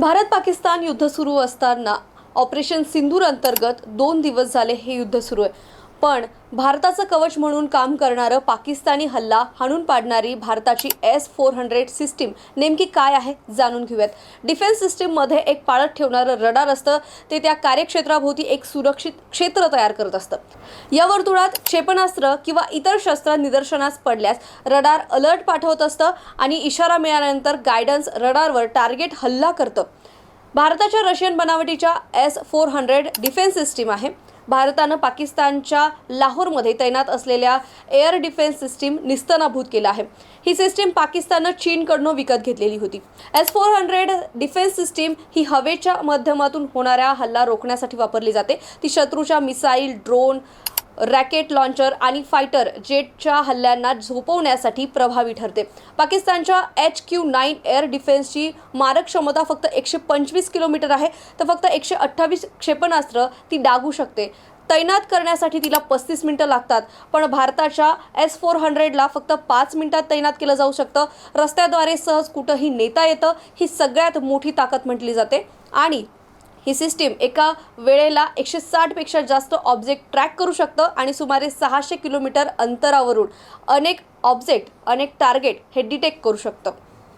भारत पाकिस्तान युद्ध सुरू असताना ऑपरेशन सिंदूर अंतर्गत दोन दिवस झाले हे युद्ध सुरू आहे. पण भारताचं कवच म्हणून काम करणारं पाकिस्तानी हल्ला हाणून पाडणारी भारताची एस फोर हंड्रेड सिस्टीम नेमकी काय आहे जाणून घेऊयात. डिफेन्स सिस्टीममध्ये एक पाळत ठेवणारं रडार असतं ते त्या कार्यक्षेत्राभोवती एक सुरक्षित क्षेत्र तयार करत असतं. या वर्तुळात क्षेपणास्त्र किंवा इतर शस्त्र निदर्शनास पडल्यास रडार अलर्ट पाठवत असतं आणि इशारा मिळाल्यानंतर गायडन्स रडारवर टार्गेट हल्ला करतं. भारताच्या रशियन बनावटीच्या S four hundred defence system आहे. भारतानं पाकिस्तानच्या लाहोरमध्ये तैनात असलेल्या एअर डिफेन्स सिस्टीम निस्तनाभूत केलं आहे. ही सिस्टीम पाकिस्ताननं चीनकडनं विकत घेतलेली होती. S four hundred defence system ही हवेच्या माध्यमातून होणाऱ्या हल्ला रोखण्यासाठी वापरली जाते. ती शत्रूच्या मिसाईल ड्रोन रॅकेट लॉन्चर आणि फायटर जेटच्या हल्ल्यांना झोपवण्यासाठी प्रभावी ठरते. पाकिस्तानच्या एच क्यू नाईन एअर डिफेन्सची मारक क्षमता फक्त एकशे पंचवीस किलोमीटर आहे. तर फक्त एकशे अठ्ठावीस क्षेपणास्त्र ती डागू शकते. तैनात करण्यासाठी तिला पस्तीस मिनटं लागतात. पण भारताच्या एस फोर हंड्रेडला फक्त पाच मिनिटात तैनात केलं जाऊ शकतं. रस्त्याद्वारे सहज कुठंही नेता येतं. ही सगळ्यात मोठी ताकद म्हटली जाते. आणि ही सिस्टीम एका वेळेला एकशे साठपेक्षा जास्त ऑब्जेक्ट ट्रॅक करू शकतं आणि सुमारे सहाशे किलोमीटर अंतरावरून अनेक ऑब्जेक्ट अनेक टार्गेट हे डिटेक्ट करू शकतं.